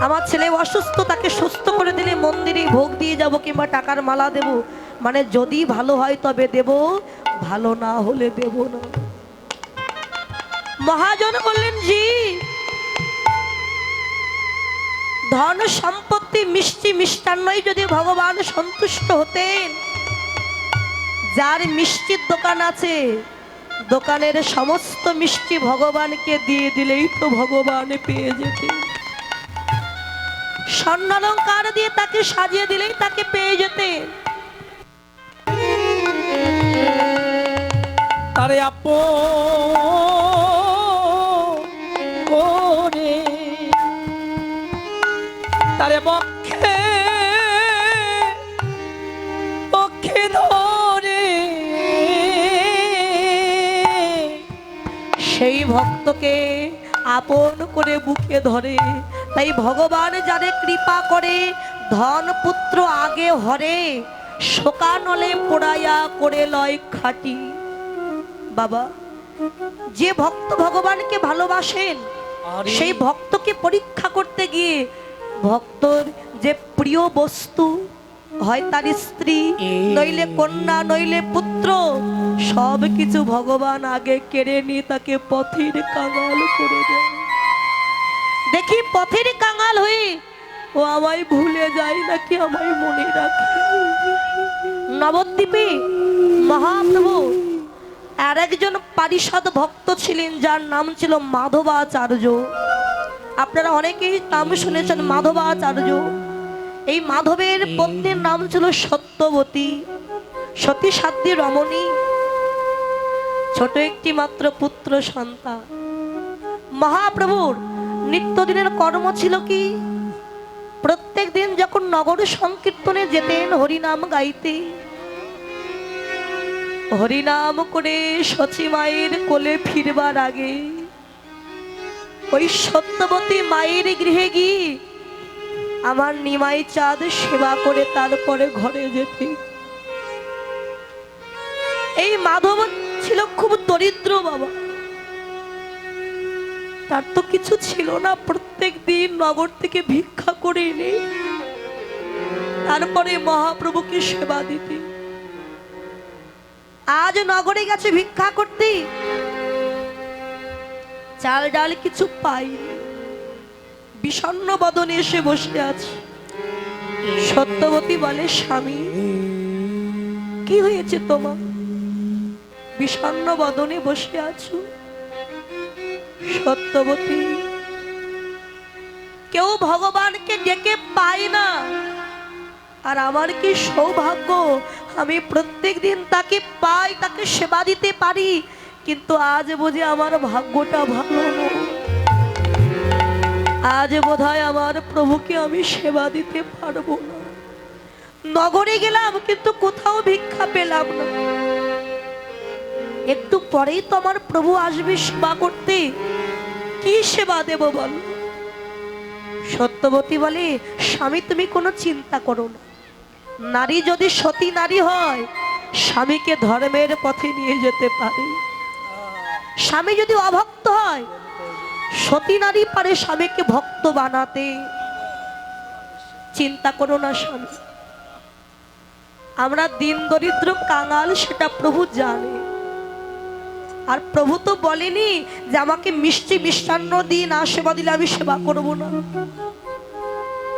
আমার ছেলে অসুস্থ তাকে সুস্থ করে দিলে মন্দিরে ভোগ দিয়ে যাব কিংবা টাকার মালা দেব। মানে যদি ভালো হয় তবে দেব, ভালো না হলে দেব না। মহাজন বললেন, জি। ধন সম্পত্তি মিষ্টি মিষ্টান্নই যদি ভগবান সন্তুষ্ট হতেন। যার মিষ্টির দোকান আছে, দোকানের সমস্ত মিষ্টি ভগবানকে দিয়ে দিলেই তো ভগবান পেয়ে যেতে স্বর্ণালঙ্কার দিয়ে তাকে সাজিয়ে দিলেই তাকে পেয়ে যেতে। তারে করে। তারে বক্ষে বক্ষে ধরে। সেই ভক্তকে আপন করে বুকে ধরে তাই ভগবান যারে কৃপা করে ধন পুত্র আগে হরে শোকানলে পোড়াইয়া করে লয় খাটি। বাবা যে ভক্ত ভগবানকে ভালোবাসেন সেই ভক্তকে পরীক্ষা করতে গিয়ে ভক্তর যে প্রিয় বস্তু হয় তার স্ত্রী নইলে কন্যা নইলে পুত্র সব কিছু ভগবান আগে কেড়ে নিয়ে তাকে পথের কাঙাল করে দেয়। দেখি পথের কাঙাল হয়ে ও আমায় ভুলে যায় নাকি আমায় মনে রাখে। নবদ্বীপে মহাপ্রভু আর একজন পারিষদ ভক্ত ছিলেন যার নাম ছিল মাধবাচার্য। আপনারা অনেকেই নাম শুনেছেন মাধবাচার্য। এই মাধবের পত্নীর নাম ছিল সত্যবতী সতী সাধ্যী রমণী। ছোট একটি মাত্র পুত্র সন্তান। মহাপ্রভুর নিত্যদিনের কর্ম ছিল কি? প্রত্যেক দিন যখন নগর সংকীর্তনে যেতেন হরিনাম গাইতে, হরিনাম করে সচী মায়ের কোলে ফিরবার আগে, ওই সত্যবতী মায়ের গৃহে গিয়ে আমার নিমাই চাঁদ সেবা করে তারপরে ঘরে যেতে। এই মাধব ছিল খুব দরিদ্র বাবা। তার তো কিছু ছিল না, প্রত্যেক দিন নগর থেকে ভিক্ষা করে এনে তারপরে মহাপ্রভুকে সেবা দিতে। আজ নগরে গেছে ভিক্ষা করতে। চাল ডাল কিছু পাইনি বিষণ্ন বদনে এসে বসে আছে। সত্যবতী বলে, স্বামী, কি হয়েছে তোমার? বিষণ্ন বদনে বসে আছো? সত্যবতী। কেউ ভগবানকে ডেকে পায় না। আর আমার কি সৌভাগ্য? আমি প্রত্যেক দিন তাকে পাই, তাকে সেবা দিতে পারি। কিন্তু আজ বুঝি আমার ভাগ্যটা ভালো আজ বোধহয় আমার প্রভুকে আমি সেবা দিতে পারব না। নগরে গেলাম, কিন্তু কোথাও ভিক্ষা পেলাম না। একটু পরেই তো আমার প্রভু আসবে সেবা করতে। কি সেবা দেব বল? সত্যবতী বলে, স্বামী, তুমি কোনো চিন্তা করো না। নারী যদি সতী নারী হয়, স্বামীকে ধর্মের পথে নিয়ে যেতে পারে। স্বামী যদি অভক্ত হয়, সতী নারী পারে স্বামীকে ভক্ত বানাতে। চিন্তা করো না স্বামী। আমরা দিন দরিদ্র কাঙাল, সেটা প্রভু জানে। আর প্রভু তো বলেনি যে আমাকে মিষ্টি মিষ্টান্ন দিয়ে না সেবা দিলে আমি সেবা করব না।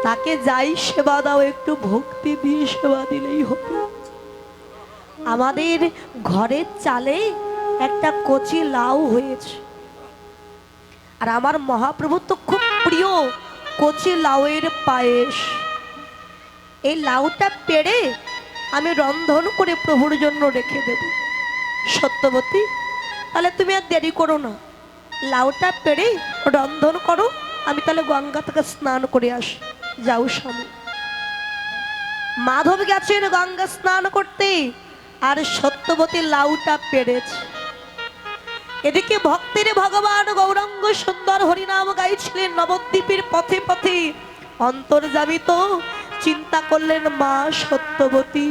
তাকে যাই সেবা দাও, একটু ভক্তি দিয়ে সেবা দিলেই হবে। আমাদের ঘরের চালে একটা কচি লাউ হয়েছে। আর আমার মহাপ্রভু তো খুব প্রিয় কচি লাউয়ের পায়েস। এই লাউটা পেড়ে আমি রন্ধন করে প্রভুর জন্য রেখে দেব। সত্যবতী তাহলে তুমি আর দেরি করো না। লাউটা পেড়ে রন্ধন করো, আমি তাহলে গঙ্গা থেকে স্নান করে আসি। যাও স্বামী। মাধব গেছেন গঙ্গা স্নান করতে, আর সত্যবতী লাউটা পেরেছে এদিকে ভক্তের ভগবান গৌরাঙ্গ সুন্দর হরিনাম গাইছিলেন নবদ্বীপের পথে পথে। অন্তর্জামিত চিন্তা করলেন মা সত্যবতী।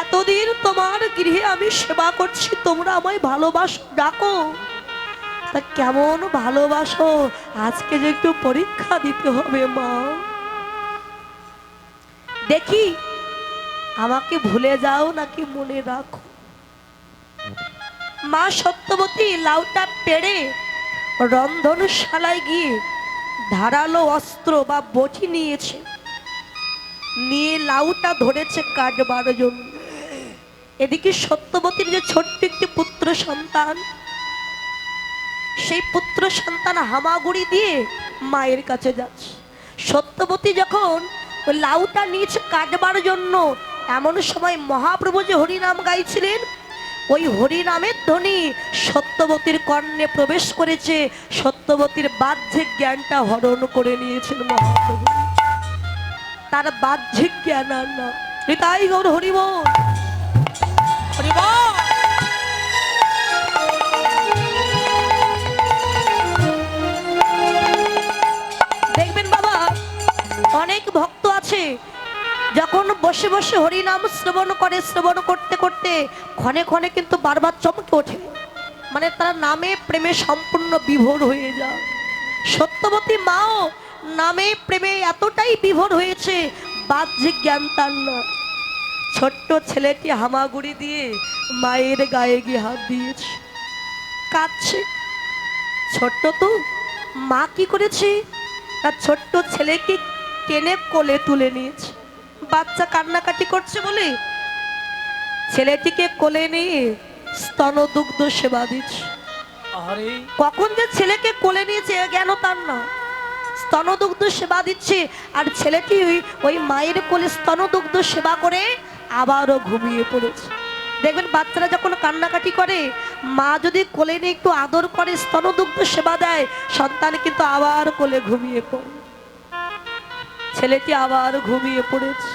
এতদিন তোমার গৃহে আমি সেবা করছি, তোমরা আমায় ভালোবাসো, ডাকো। তা কেমন ভালোবাসো? আজকে যে একটু পরীক্ষা দিতে হবে, মা। দেখি, আমাকে ভুলে যাও নাকি মনে রাখো। মা সত্যবতী লাউটা পেড়ে রন্ধনশালায় গিয়ে ধারালো অস্ত্র বা বটি নিয়েছে। নিয়ে লাউটা ধরেছে কাটবার জন্য। এদিকে সত্যবতীর যে ছোট্ট একটি পুত্র সন্তান, সেই পুত্র সন্তান হামাগুড়ি দিয়ে মায়ের কাছে যাচ্ছে। সত্যবতী যখন লাউটা নিয়েছে কাটবার জন্য এমন সময় মহাপ্রভু যে হরিনাম গাইছিলেন, ওই হরিনামের ধ্বনি সত্যবতীর কর্ণে প্রবেশ করেছে। সত্যবতীর বাহ্যিক জ্ঞানটা হরণ করে নিয়েছেন মহাপ্রভু। তার বাহ্যিক জ্ঞান আর না। তাই গৌর হরিবল। হরি বল। দেখবেন বাবা, অনেক ভক্ত আছে, যখন বসে বসে হরিনাম শ্রবণ করে, শ্রবণ করতে করতে ক্ষণে ক্ষণে কিন্তু বারবার চমকে ওঠে। মানে তারা নামে প্রেমে সম্পূর্ণ বিভোর হয়ে যায়। সত্যবতী মাও নামে প্রেমে এতটাই বিভোর হয়েছে, বাহ্যিক জ্ঞান তার নয় ছোট্ট ছেলেটি হামাগুড়ি দিয়ে মায়ের গায়ে গিয়ে হাত দিয়েছে। কাঁদছে। ছোট্ট তো মা কি করেছে? তার ছোট্ট ছেলেকে টেনে কোলে তুলে নিয়েছে। বাচ্চা কান্নাকাটি করছে বলে ছেলেটিকে কোলে নিয়ে স্তনদুগ্ধ সেবা দিচ্ছে। আরে কখন যে ছেলেকে কোলে নিয়েছে জ্ঞান তার না। স্তনদুগ্ধ সেবা দিচ্ছে আর ছেলেটি ওই- ওই মায়ের কোলে স্তনদুগ্ধ সেবা করে আবারও ঘুমিয়ে পড়েছে। দেখবেন বাচ্চারা যখন কান্নাকাটি করে, মা যদি কোলে নিয়ে একটু আদর করে, স্তনদুগ্ধ সেবা দেয়, সন্তান কিন্তু আবার কোলে ঘুমিয়ে পড়ে। ছেলেটি আবার ঘুমিয়ে পড়েছে।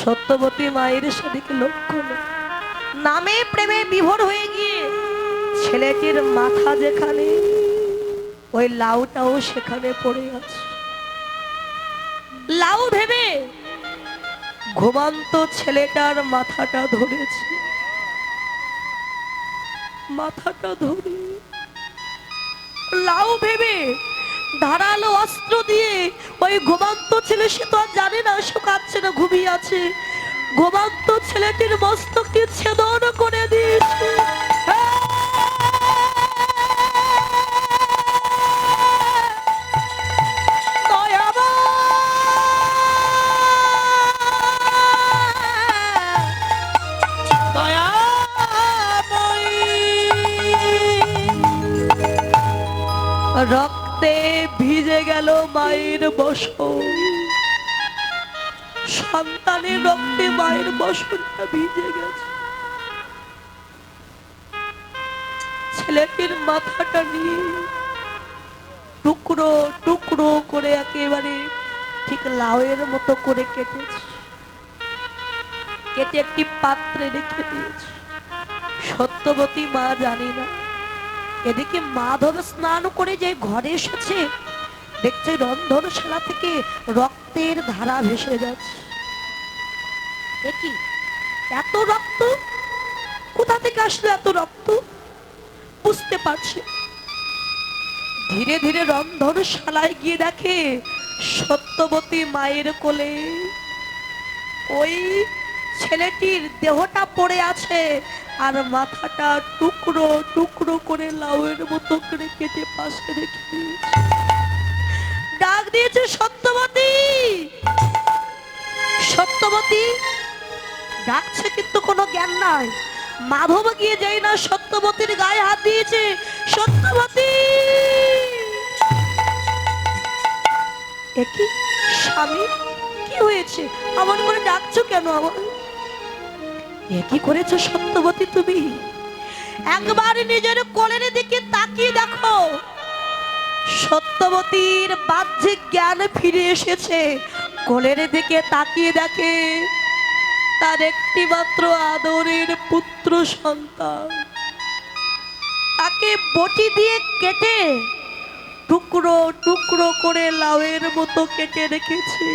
সত্যবতী মায়ের সেদিকে লক্ষ্য নামে প্রেমে বিভোর হয়ে গিয়ে ছেলেটির মাথা যেখানে, ওই লাউটাও সেখানে পড়ে আছে। লাউ ভেবে ঘুমান্ত ছেলেটার মাথাটা ধরেছে। মাথাটা ধরে লাউ ভেবে ধারালো অস্ত্র দিয়ে ওই ঘুমান্ত ছেলে, সে তো আর জানে না, সে কাঁদছে না, ঘুমিয়ে আছে। ঘুমান্ত ছেলেটির মস্তকটি ছেদন করে দিয়েছে। রক্তে ভিজে গেল মায়ের বসন। সন্তানের রক্তে মায়ের বসনটা ভিজে গেছে। ছেলেটির মাথাটা নিয়ে টুকরো টুকরো করে একেবারে ঠিক লাউয়ের মতো করে কেটেছে। কেটে একটি পাত্রে রেখে দিয়েছে। সত্যবতী মা জানি না এদিকে মাধব স্নান করে যে ঘরে এসেছে, দেখছে রন্ধনশালা থেকে রক্তের ধারা ভেসে যাচ্ছে। দেখি এত রক্ত? কোথা থেকে আসলো এত রক্ত? বুঝতে পারছে ধীরে ধীরে রন্ধনশালায় গিয়ে দেখে সত্যবতী মায়ের কোলে, ওই ছেলেটির দেহটা পড়ে আছে আর মাথাটা টুকরো টুকরো করে লাউয়ের মতো করে কেটে পাশে রেখে ডাক দিয়েছে, সত্যবতী! সত্যবতী! ডাকছে কিন্তু কোনো জ্ঞান নাই। মাধব গিয়ে যাই না সত্যবতীর গায়ে হাত দিয়েছে, সত্যবতী! একই স্বামী? কি হয়েছে? আমার করে ডাকছো কেন? আমার কি করেছ সত্যবতী তুমি? একবার নিজের কোলের দিকে তাকিয়ে দেখো, সত্যবতীর বাহ্যিক জ্ঞান ফিরে এসেছে। কোলের দিকে তাকিয়ে দেখে তার একটি মাত্র আদরের পুত্র সন্তান। তাকে বটি দিয়ে কেটে টুকরো টুকরো করে লাউয়ের মতো কেটে রেখেছে,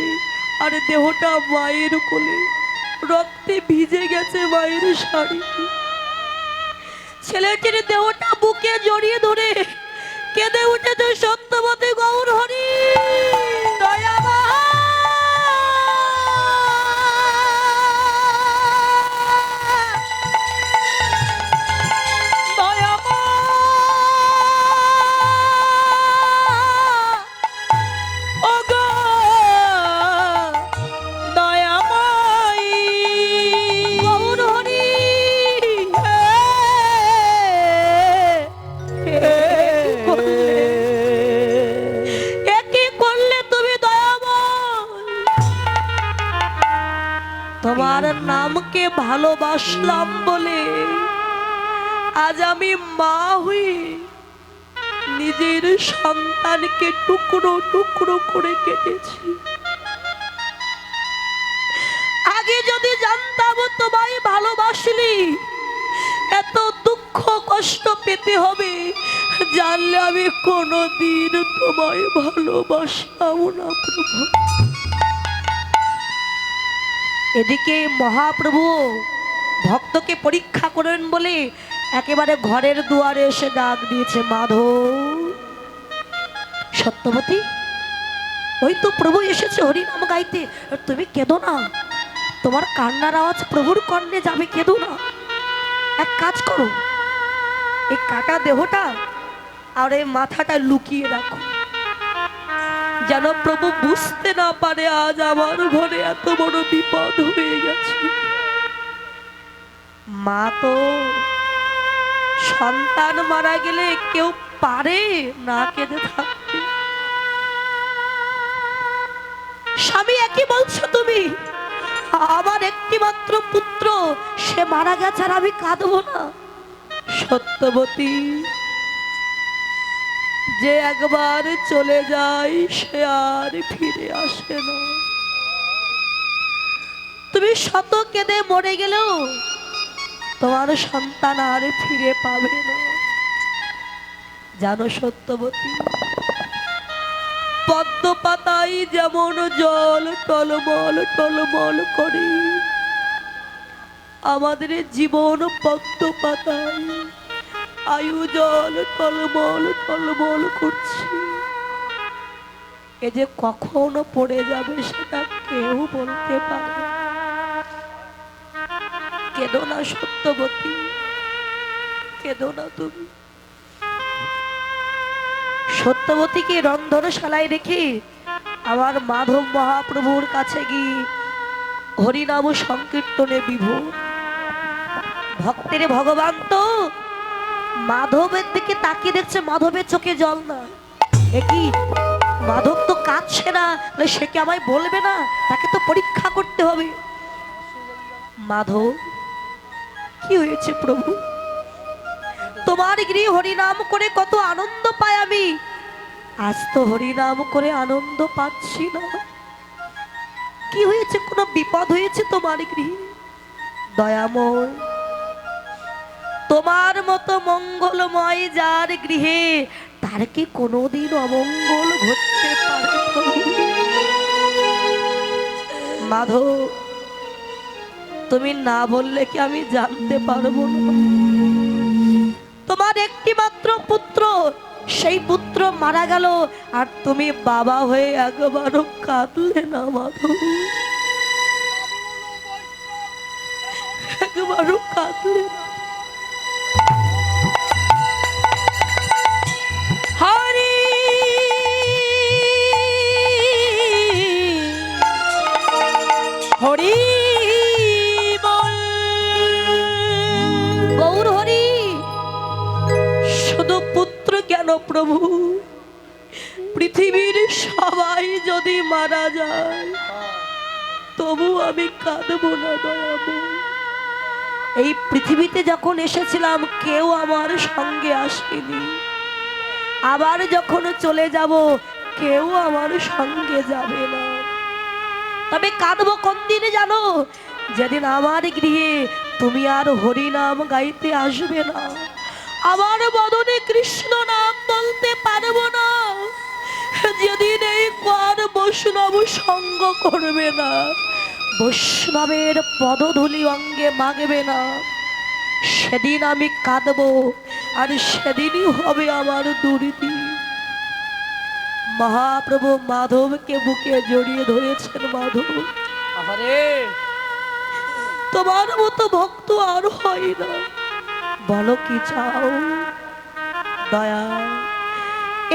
আর দেহটা মায়ের কোলে। রক্তে ভিজে গেছে মায়ের শাড়ি। ছেলেটির দেহটা বুকে জড়িয়ে ধরে কেঁদে উঠেছে সত্যবতী গৌর হরি নামকে ভালোবাসলাম বলে আজ আমি মা হয়ে নিজের সন্তানকে টুকরো টুকরো করে কেটেছি। আগে যদি জানতাম তোমায় ভালোবাসলি এত দুঃখ কষ্ট পেতে হবে, জানলে আমি কোনোদিন তোমায় ভালোবাসতাম না প্রভু। এদিকে মহাপ্রভু ভক্তকে পরীক্ষা করেন বলে একেবারে ঘরের দুয়ারে এসে ডাক দিয়েছে, মাধব, সত্যবতী, ওই তো প্রভু এসেছে হরিনাম গাইতে। তুমি কেঁদো না। তোমার কান্নার আওয়াজ প্রভুর কর্ণে যাবে, কেঁদো না। এক কাজ করো, এই কাটা দেহটা আর এই মাথাটা লুকিয়ে রাখো। যেন প্রভু বুঝতে না পারে আজ আমার ঘরে এত বড় বিপদ হয়ে গেছে। মা তো সন্তান মারা গেলে কেউ পারে না কেঁদে থাকতে। স্বামী, একই বলছো তুমি? আমার একটি মাত্র পুত্র, সে মারা গেছে আর আমি কাঁদবো না। সত্যবতী যে একবার চলে যায়, সে আর ফিরে আসে না। তুমি শত কেঁদে মরে গেলেও তোমার সন্তান আর ফিরে পাবে না। জানো সত্যবতী পদ্ম পাতায় যেমন জল টলমল টলমল করে, আমাদের জীবন পদ্ম পাতায় আয়ু জল, টলমল টলমল করছে। এ যে কখনো পড়ে যাবে সেটা কেউ বলতে পারে। কেঁদো না সত্যবতী, কেঁদো না তুমি। সত্যবতীকে রন্ধনশালায় রেখে আমার মাধব মহাপ্রভুর কাছে গিয়ে হরিনাম সংকীর্তনে বিভোর। ভক্তের ভগবান তো মাধবের দিকে তাকিয়ে দেখছে মাধবের চোখে জল না। একই মাধব তো কাঁদছে না সে কি আমায় বলবে না? তাকে তো পরীক্ষা করতে হবে। মাধব, কি হয়েছে প্রভু? তোমার গৃহে হরিনাম করে কত আনন্দ পাই আমি। আজ তো হরিনাম করে আনন্দ পাচ্ছি না। কি হয়েছে? কোনো বিপদ হয়েছে তোমার গৃহে? দয়াময় তোমার মতো মঙ্গলময় যার গৃহে, তার কি কোনোদিন অমঙ্গল ঘটতে পারে? মাধব, তুমি না বললে কি আমি জানতে পারব তোমার একটি মাত্র পুত্র, সেই পুত্র মারা গেল, আর তুমি বাবা হয়ে একবারও কাঁদলে না, মাধব। একবারও কাঁদলে না। কেন প্রভু? পৃথিবীর সবাই যদি মারা যায়, তবু আমি কাঁদবো না দয়াবো এই পৃথিবীতে যখন এসেছিলাম, কেউ আমার সঙ্গে আসেনি। আবার যখন চলে যাব, কেউ আমার সঙ্গে যাবে না। তবে কাঁদবো কোন দিনে জানো? যেদিন আমার গৃহে তুমি আর হরিনাম গাইতে আসবে না। আমার বদনে কৃষ্ণ নাম বলতে পারব না। যেদিন এই কর বৈষ্ণব সঙ্গ করবে না বৈষ্ণবের পদধূলি অঙ্গে মাগবে না। সেদিন আমি কাঁদবো আর সেদিনই হবে আমার দুর্নীতি। মহাপ্রভু মাধবকে বুকে জড়িয়ে ধরেছেন মাধব। তোমার মতো ভক্ত আর হয় না। বলো কি চাও? দয়া।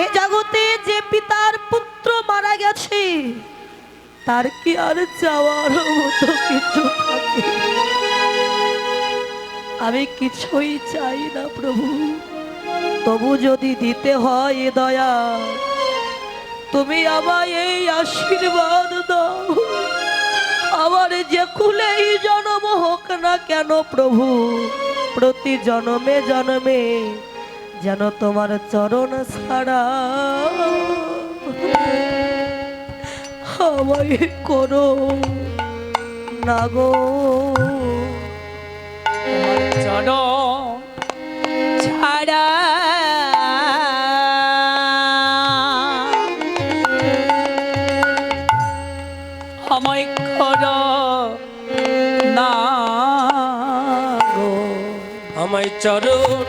এ জগতে যে পিতার পুত্র মারা গেছে, তার কি আর চাওয়ার মতো কিছু থাকে? আমি কিছুই চাই না প্রভু। তবু যদি দিতে হয় এ দয়া, তুমি আমায় এই আশীর্বাদ দাও। আমার যে খুলেই জন্ম হোক না কেন প্রভু প্রতি জনমে জনমে যেন তোমার চরণ ছাড়া আমায় করো না গো। চরণ ছাড়া চরণ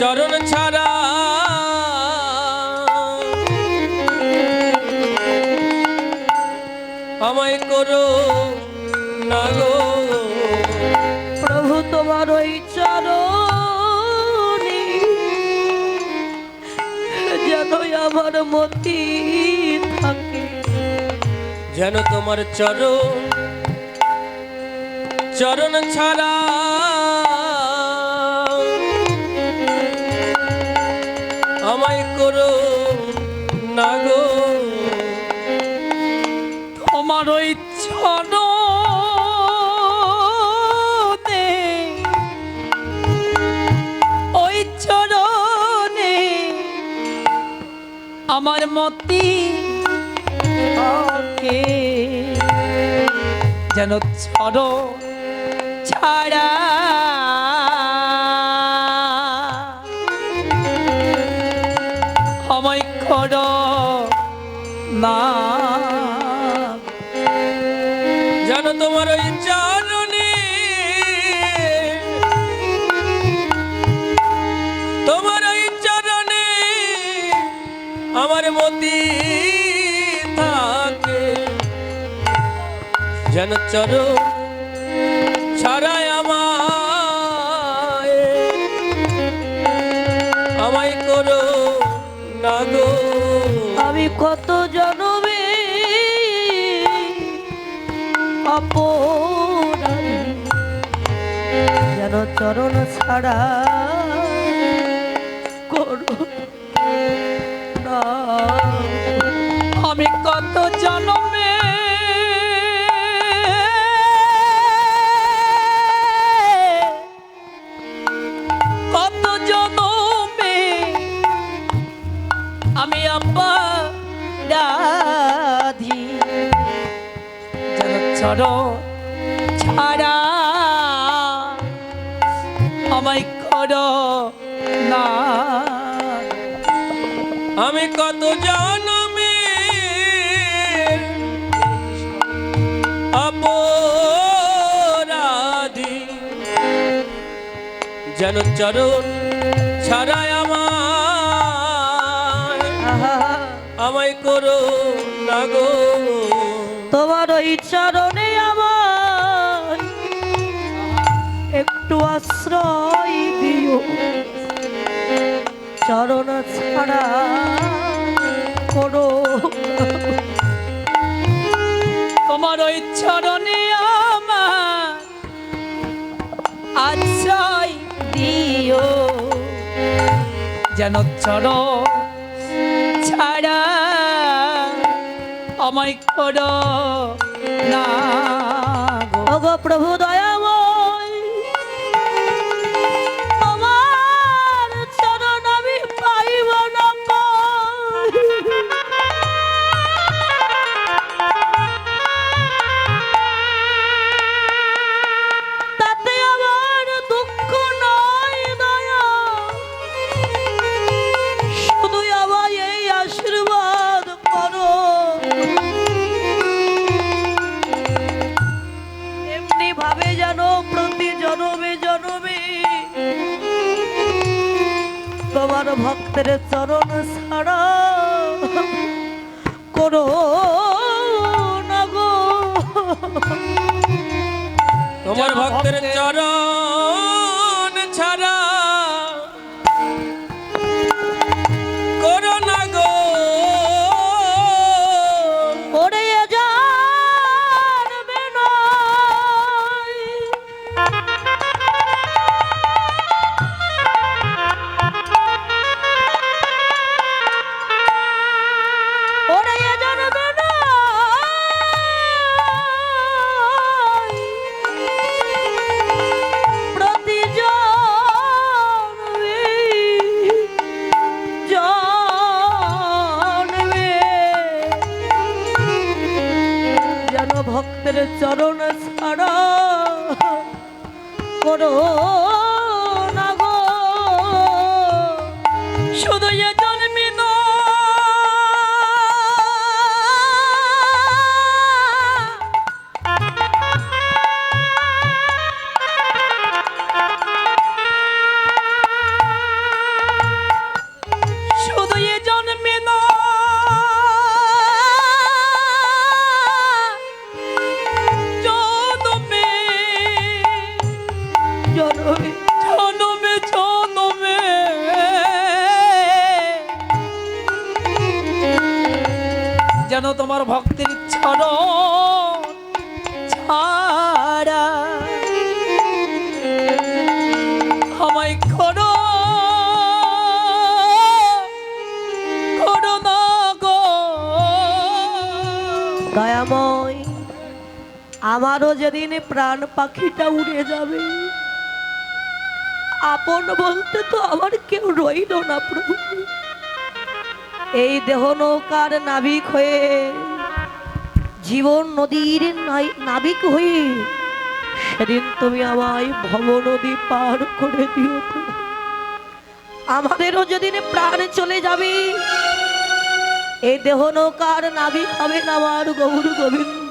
চরণ ছাড়া আমায় করো না গো। প্রভু তোমার ওই চরণে যেন আমার মতি থাকে। যেন তোমার চরণ চরণ ছাড়া তোমার ওই চরণে আমার মতি যেন চরণ ছাড়া আমায় কর না যেন চরণ ছাড়াই আমায়। আমায় করো না গো। আমি কত জনমে অপরাধী। যেন চরণ ছাড়া করো না। আমি কত জন্মে যেন ছাড়া আমায় কর না। আমি কত জনমে অপরাধী। যেন চরণ ছাড়াই আমায় আমায় করো না গো। তোমার ওই চরণে আমার একটু আশ্রয় দিও। চরণ ছাড়া করো। তোমার ওই চরণে আমার আশ্রয় দিও। যেন চর আমায় করো না গো। প্রভু দয়াময় ভক্তির চরণ ছাড়া করো গো। দয়াময়, আমারও যেদিন প্রাণ পাখিটা উড়ে যাবে, আপন বলতে তো আমার কেউ রইল না প্রভু। এই দেহ নৌকার নাবিক হয়ে জীবন নদীর নাবিক হয়ে সেদিন তুমি আমায় ভব নদী পার করে দিও আমাদেরও যেদিন প্রাণ চলে যাবে এই দেহ নৌকার নাবিক হবেন আমার গৌর গোবিন্দ।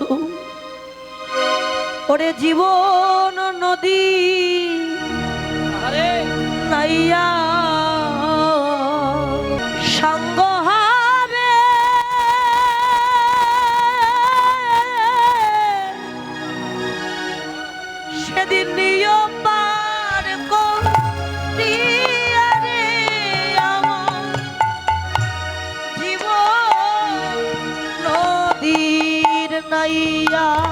ওরে জীবন নদী আরে। নাইয়া সঙ্গ নাইয়া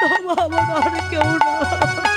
তোমার কেউ না